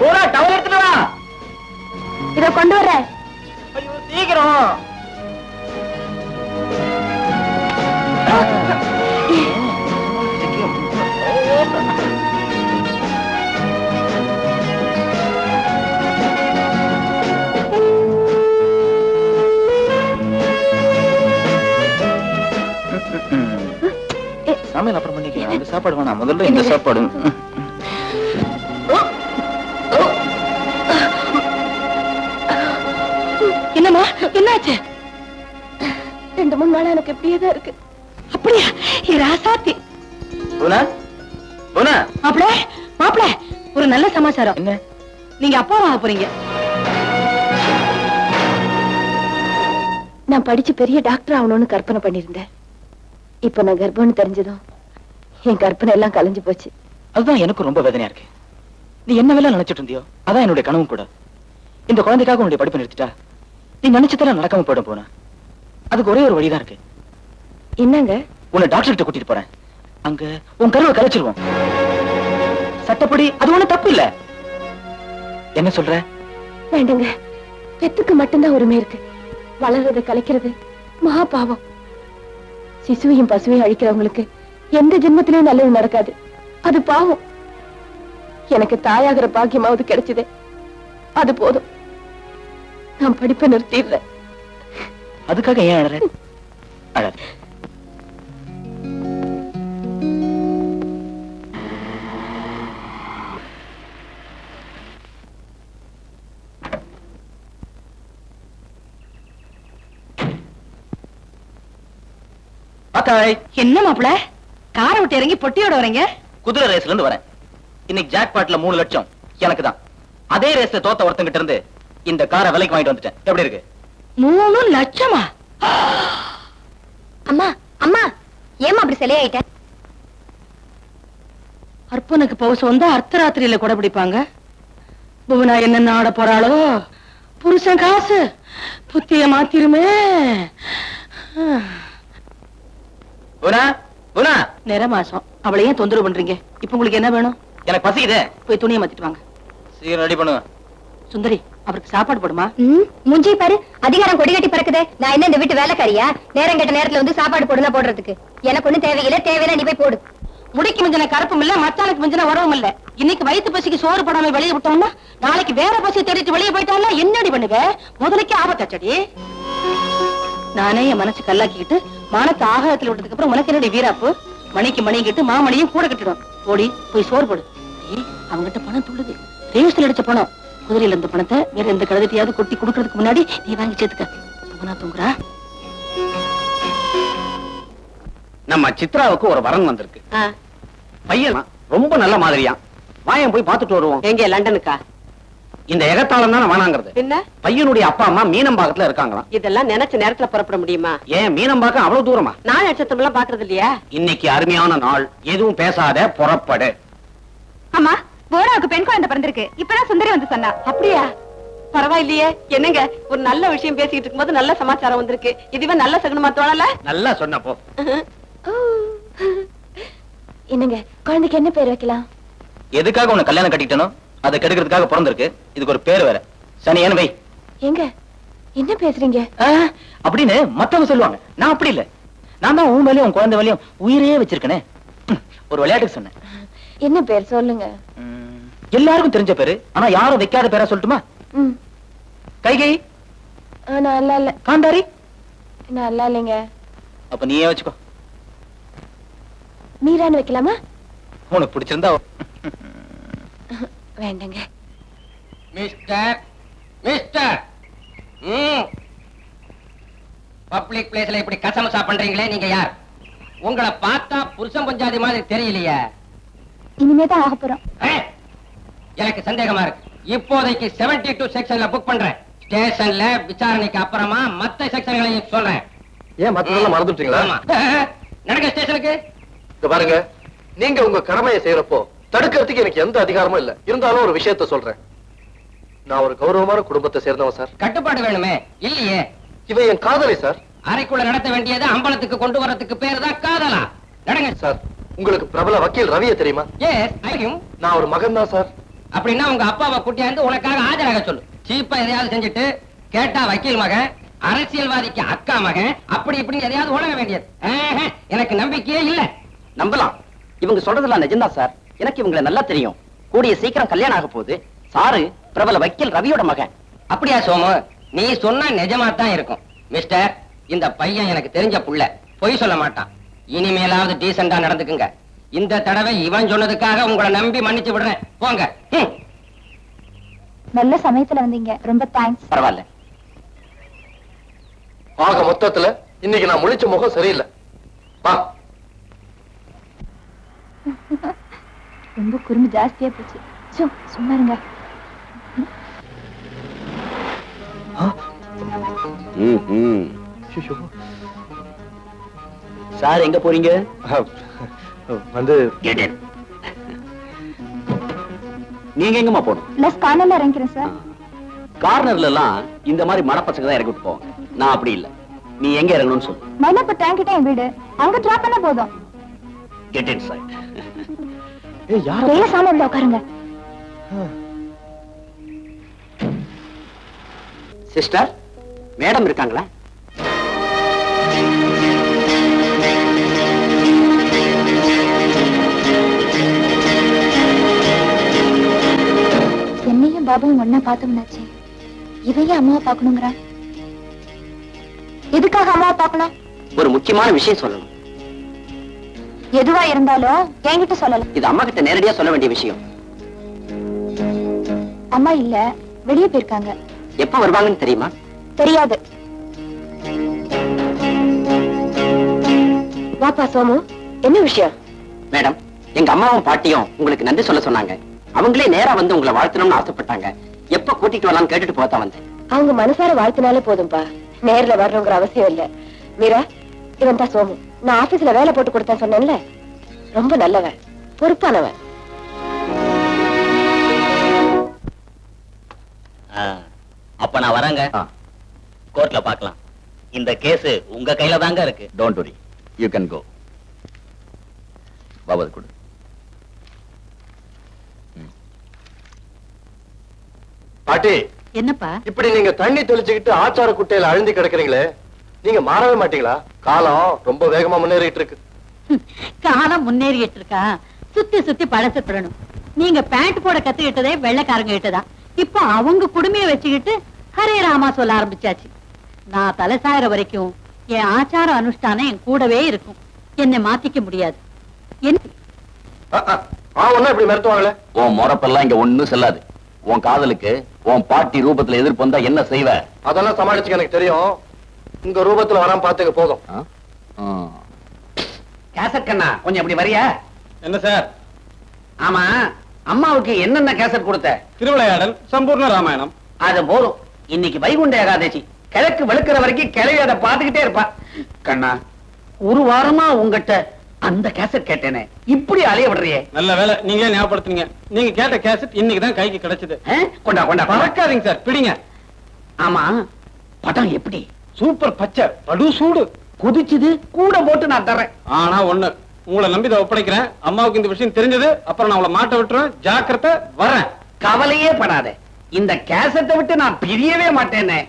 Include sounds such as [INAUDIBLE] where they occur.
போடா டவல் எடுத்துட்டு வா. இத கொண்டு வரேன் ஐயோ சீக்கிரம். சமையல் அப்புறம் பண்ணிக்கலாம். அந்த சாப்பாடு வேணாம். முதல்ல இந்த சாப்பாடு. என்னம்மா என்னாச்சு? ரெண்டு மூணு நாளா எனக்கு இப்படியே தான் இருக்கு. அப்படியா? ராசாத்தி. போனா? போனா? மாப்பிள மாப்பிள ஒரு நல்ல சமாச்சாரம். என்ன? நீங்க அப்பாவாக போறீங்க. நான் படிச்சு பெரிய டாக்டர் ஆகணும்னு கற்பனை பண்ணிருந்தேன் இப்ப நான் கர்ப்பம்னு தெரிஞ்சதும் என் கற்பனை எல்லாம் கலைஞ்சு போச்சு. அதுதான் எனக்கு ரொம்ப வேதனையா இருக்கு. நீ என்ன வேலை நினைச்சிட்டு இருந்தியோ? அதான் என்னுடைய கனவும் கூட. இந்த குழந்தைக்காக உன்னுடைய படிப்பை நிறுத்திட்டா? நீ நினைச்சதெல்லாம் நடக்காம போயிட போன. அதுக்கு ஒரே ஒரு வழிதான் இருக்கு. என்னங்க? உன்னை டாக்டர் கிட்ட கூட்டிட்டு போறேன். அங்க உன் கருவை கலைச்சிருவோம் சட்டப்படி அது ஒண்ணு தப்பு இல்ல. என்ன சொல்ற? வேண்டுங்க. பெத்துக்கு மட்டும்தான் உரிமை இருக்கு. வளர்றத கலைக்கிறது மகா பாவம். சிசுவையும் பசுவையும் அழிக்கிறவங்களுக்கு எந்த ஜென்மத்திலயும் நல்லது நடக்காது. அது பாவம். எனக்கு தாயாகிற பாக்கியமாவது கிடைச்சது. அது போதும். நான் படிப்பை நிறுத்திடுறேன். அதுக்காக ஏன் அழற அழற என்ன மாப்பிள? காரை விட்டு இறங்கி பொட்டியோட வரீங்க? குதிரை ரேஸ்ல இருந்து வரேன். இன்னைக்கு ஜாக்பாட்ல மூணு லட்சம். எனக்கு தான் அதே ரேஸ்ல தோத்த ஒருத்தங்கிட்ட இருந்து இந்த காரை விலைக்கு வாங்கிட்டு வந்துட்டேன். எப்படி இருக்கு? மூணு லட்சமா? அம்மா அம்மா ஏமா அப்படி சிலையாயிட்ட? அர்ப்பனுக்கு பவுசம் வந்தா அர்த்தராத்திரியில கூட பிடிப்பாங்க. புவனா என்ன ஆட போறாளோ புருஷன் காசு புத்திய மாத்திருமே. நிற மாசம் அவளை ஏன் தொந்தரவு பண்றீங்க. இப்ப உங்களுக்கு என்ன வேணும்? எனக்கு பசிக்குதே. போய் துணியை மாத்திட்டு வாங்க. சீக்கிரம் ரெடி பண்ணுங்க சுந்தரி அவருக்கு சாப்பாடு போடுமா? முஞ்சி பாரு. அதிகாரம் கொடி கட்டி பறக்குதே. நான் என்ன இந்த வீட்டு வேலைக்காரியா? நேரம் கெட்ட நேரத்துல வந்து சாப்பாடு போடுனா போடுறதுக்கு. எனக்கு ஒண்ணும் தேவையில்லை. தேவையில்லை நீ போய் போடு. முடிக்கு மிஞ்சின கருப்பும் இல்ல மச்சானுக்கு மிஞ்சின உறவும் இல்ல. இன்னைக்கு வயித்து பசிக்கு சோறு போடாம வெளியே விட்டோம்னா நாளைக்கு வேற பசி தேடிட்டு வெளியே போயிட்டான்னா என்னடி பண்ணுவ? முதலைக்கு ஆபத்தாச்சடி நானே என் மனசு கல்லாக்கிக்கிட்டு மானத்தை ஆகாயத்துல விட்டதுக்கு அப்புறம் உனக்கு என்னடி வீராப்பு? மணிக்கு மணி கிட்டு மாமணியும் கூட கட்டிடும். போடி போய் சோறு போடு. ஏய் அவங்கிட்ட பணம் துள்ளுது ரேஸ்ல அடிச்ச பணம். குதிரையில இருந்த பணத்தை வேற எந்த கழுதையாவது கொட்டி கொடுக்கறதுக்கு முன்னாடி நீ வாங்கி சேர்த்துக்க. தூங்குனா தூங்குறா. நம்ம சித்ராவுக்கு ஒரு வரன் வந்திருக்கு. பையன் ரொம்ப நல்ல மாதிரியா. வாயன் போய் பார்த்துட்டு வருவோம். எங்க லண்டனுக்கா? இந்த எகத்தாளம் தானே வேணாங்கிறது. என்ன பையனுடைய அப்பா அம்மா மீனம்பாக்கத்துல இருக்காங்களாம் இதெல்லாம் நினைச்ச நேரத்துல புறப்பட முடியுமா? ஏன் மீனம்பாக்கம் அவ்வளவு தூரமா? நாள் நட்சத்திரம் எல்லாம் பாக்குறது இல்லையா? இன்னைக்கு அருமையான நாள். எதுவும் பேசாத புறப்படு. அம்மா போனாவுக்கு பெண் குழந்தை பிறந்திருக்கு. இப்பதான் சுந்தரி வந்து சொன்னா. அப்படியா? பரவாயில்லையே. என்னங்க ஒரு நல்ல விஷயம் பேசிக்கிட்டு இருக்கும்போது நல்ல சமாச்சாரம் வந்திருக்கு. இதுவே நல்ல சகுனமா தோணல நல்லா சொன்னப்போ என்னங்க குழந்தைக்கு என்ன பேர் வைக்கலாம்? எதுக்காக உன்னை கல்யாணம் கட்டிக்கிட்டனோ அதை கெடுக்கிறதுக்காக பிறந்திருக்கு. இதுக்கு ஒரு பேர் வேற. சனியன் வை. எங்க? என்ன பேசுறீங்க? அப்படின்னு மத்தவங்க சொல்லுவாங்க. நான் அப்படி இல்ல. நான் தான் உன் மேலயும் உன் குழந்தை மேலயும் உயிரே வச்சிருக்கனே. ஒரு விளையாட்டுக்கு சொன்னேன். என்ன பேர் சொல்லுங்க. எல்லாருக்கும் தெரிஞ்ச பேரு ஆனா யாரும் வைக்காத பேரா சொல்லட்டுமா? கைகை. நல்லா இல்ல. காந்தாரி. நல்லா இல்லைங்க. அப்ப நீயே வச்சுக்கோ. மீரான்னு வைக்கலாமா? உனக்கு பிடிச்சிருந்தா வேண்டாங்க. Mister mister. பப்ளிக் பிளேஸ்ல இப்படி கசமசா பண்றீங்களே நீங்க யார்? உங்களை பார்த்தா புருஷன் பஞ்சாதி மாதிரி தெரியலையே. இனிமே தான் ஆக போறோம் எனக்கு சந்தேகமா இருக்கு. இப்போதைக்கு 72 டூ செக்ஷன்ல புக் பண்றேன். ஸ்டேஷன்ல விசாரணைக்கு அப்புறமா மத்த செக்ஷன்களையும் சொல்றேன். ஏன் மத்ததெல்லாம் மறந்துட்டீங்களா. நடக்க ஸ்டேஷனுக்கு? இங்க பாருங்க. நீங்க உங்க கடமையை செய்யறப்போ தடுக்கிறதுக்கு எனக்கு எந்த அதிகாரமும் இல்ல. இருந்தாலும் ஒரு விஷயத்த சொல்றேன். நான் ஒரு கௌரவமான குடும்பத்தை சேர்ந்தவன் சார். கட்டுப்பாடு வேணுமே. இல்லையே. இவன் என் காதலி சார். அறைக்குள்ள நடத்த வேண்டியது அம்பலத்துக்கு கொண்டு வரதுக்கு பேரு தான் காதலா. நடங்க. சார் உங்களுக்கு பிரபல வக்கீல் ரவியை தெரியுமா? ஐயும் நான் ஒரு மகன் தான் சார். அப்படின்னா உங்க அப்பாவை கூட்டியாந்து உனக்காக ஆஜராக சொல்லு. சீப்பா எதையாவது செஞ்சுட்டு கேட்டா வக்கீல் மகன் அரசியல்வாதிக்கு அக்கா மகன் அப்படி இப்படி எதையாவது உலக வேண்டியது. எனக்கு நம்பிக்கையே இல்ல. நம்பலாம். இவங்க சொல்றதெல்லாம் நிஜம்தான் சார். எனக்கு இவங்களை நல்லா தெரியும். கூடிய சீக்கிரம் கல்யாணம் ஆக போகுது. சாரு பிரபல வக்கீல் ரவியோட மகன். அப்படியா சோமு? நீ சொன்னா நிஜமா தான் இருக்கும். மிஸ்டர் இந்த பையன் எனக்கு தெரிஞ்ச புள்ள. பொய் சொல்ல மாட்டான். இனிமேலாவது டீசெண்டா நடந்துக்குங்க. இந்த தடவை இவன் சொன்னதுக்காக உங்களை நம்பி மன்னிச்சு விடுறேன். போங்க. நல்ல சமயத்துல வந்தீங்க. ரொம்ப தேங்க்ஸ் பரவாயில்ல. ஆக மொத்தத்துல இன்னைக்கு நான் முழிச்ச முகம் சரியில்லை. வா. [LAUGHS] ரொம்ப குறும்பு ஜாஸ்தியா போச்சு. சும்மா இருங்க. சார் எங்க போறீங்க? வந்து நீங்க எங்கம்மா போகணும்? லெஸ் கார்னர்ல இறங்கிறேன் சார் கார்னர்ல எல்லாம் இந்த மாதிரி மடப்பசங்க தான் இறக்கி விட்டு போவாங்க நான் அப்படி இல்ல. நீ எங்க இறங்கணும்னு சொல்லு. மயிலாப்பூர் டேங்க் கிட்ட என் வீடு. அங்க டிராப் பண்ண போதும். கெட் இன் சைட் வெயில சாமி வந்து உட்காருங்க. சிஸ்டர் மேடம் இருக்காங்களா? என்னையும் பாபாவும் ஒன்னா பார்த்தோம்னாச்சே இவையே அம்மாவை பார்க்கணுங்கிறான் எதுக்காக அம்மாவை பார்க்கணும்? ஒரு முக்கியமான விஷயம் சொல்லணும். எதுவா இருந்தாலும் என்கிட்ட சொல்லலாம். இது அம்மா கிட்ட நேரடியா சொல்ல வேண்டிய விஷயம். அம்மா இல்ல வெளியே போயிருக்காங்க. எப்ப வருவாங்கன்னு தெரியுமா? தெரியாது. வாப்பா சோமு என்ன விஷயம்? மேடம் எங்க அம்மாவும் பாட்டியும் உங்களுக்கு நன்றி சொல்ல சொன்னாங்க. அவங்களே நேரா வந்து உங்களை வாழ்த்தணும்னு ஆசைப்பட்டாங்க. எப்ப கூட்டிட்டு வரலாம்னு கேட்டுட்டு போதான் வந்தேன். அவங்க மனசார வாழ்த்தினாலே போதும்பா. நேர்ல வரணுங்கிற அவசியம் இல்ல. மீரா இவன் தான் சோமு. நான் ஆபீஸ்ல வேலை போட்டு கொடுத்தேன் சொன்னேன்ல. ரொம்ப நல்லவன். பொறுப்பானவன். அப்ப நான் வரேங்க. கோர்ட்ல பார்க்கலாம். இந்த கேஸ் உங்க கையில தாங்க இருக்கு. Don't worry you can go பாபாது கொடு பாட்டி. என்னப்பா? இப்படி நீங்க தண்ணி தெளிச்சுக்கிட்டு ஆச்சார குட்டையில அழுந்தி கிடக்குறீங்களே நீங்க மாறவே மாட்டீங்களா? காலம் ரொம்ப வேகமா முன்னேறிட்டு இருக்கு காலம் முன்னேறிட்டு இருக்கா சுத்தி சுத்தி பழசப்படணும் நீங்க பேண்ட் போட கத்துக்கிட்டதே வெள்ளைக்காரங்க கிட்டதான் இப்போ அவங்க குடுமைய வச்சுக்கிட்டு ஹரே ராமா சொல்ல ஆரம்பிச்சாச்சு. நான் தலை சாயிற வரைக்கும் என் ஆச்சார அனுஷ்டானம் என் கூடவே இருக்கும். என்னை மாத்திக்க முடியாது. என்ன இப்படி மிரட்டுவாங்களே? உன் முறப்பெல்லாம் இங்க ஒண்ணும் செல்லாது. உன் காதலுக்கு உன் பாட்டி ரூபத்துல எதிர்ப்பு வந்தா என்ன செய்வ? அதெல்லாம் சமாளிச்சுக்க எனக்கு தெரியும். உங்க ரூபத்துல வராம பாத்துக்க போதும். கேசட் கண்ணா கொஞ்சம் இப்படி வரியா? என்ன சார்? ஆமா அம்மாவுக்கு என்னென்ன கேசட் கொடுத்த? திருவிளையாடல் சம்பூர்ண ராமாயணம். அது போதும். இன்னைக்கு வைகுண்ட ஏகாதசி. கிழக்கு வெளுக்கிற வரைக்கும் கிளவி அதை பாத்துக்கிட்டே இருப்பா. கண்ணா ஒரு வாரமா உங்ககிட்ட அந்த கேசட் கேட்டேனே. இப்படி அலைய விடுறியே. நல்ல வேலை நீங்களே ஞாபகப்படுத்துனீங்க. நீங்க கேட்ட கேசட் இன்னைக்கு தான் கைக்கு கிடைச்சது? கொண்டா கொண்டா. மறக்காதீங்க சார் பிடிங்க. ஆமா. படம் எப்படி? சூப்பர் பச்சை படு சூடு. குதிச்சுது கூட போட்டு நான் தர்றேன். ஆனா ஒண்ணு உங்களை நம்பி இதை ஒப்படைக்கிறேன். அம்மாவுக்கு இந்த விஷயம் தெரிஞ்சது அப்புறம் நான் அவளை மாட்ட விட்டுறேன் ஜாக்கிரதை வரேன். கவலையே படாத. இந்த கேசட்டை விட்டு நான் பிரியவே மாட்டேனே.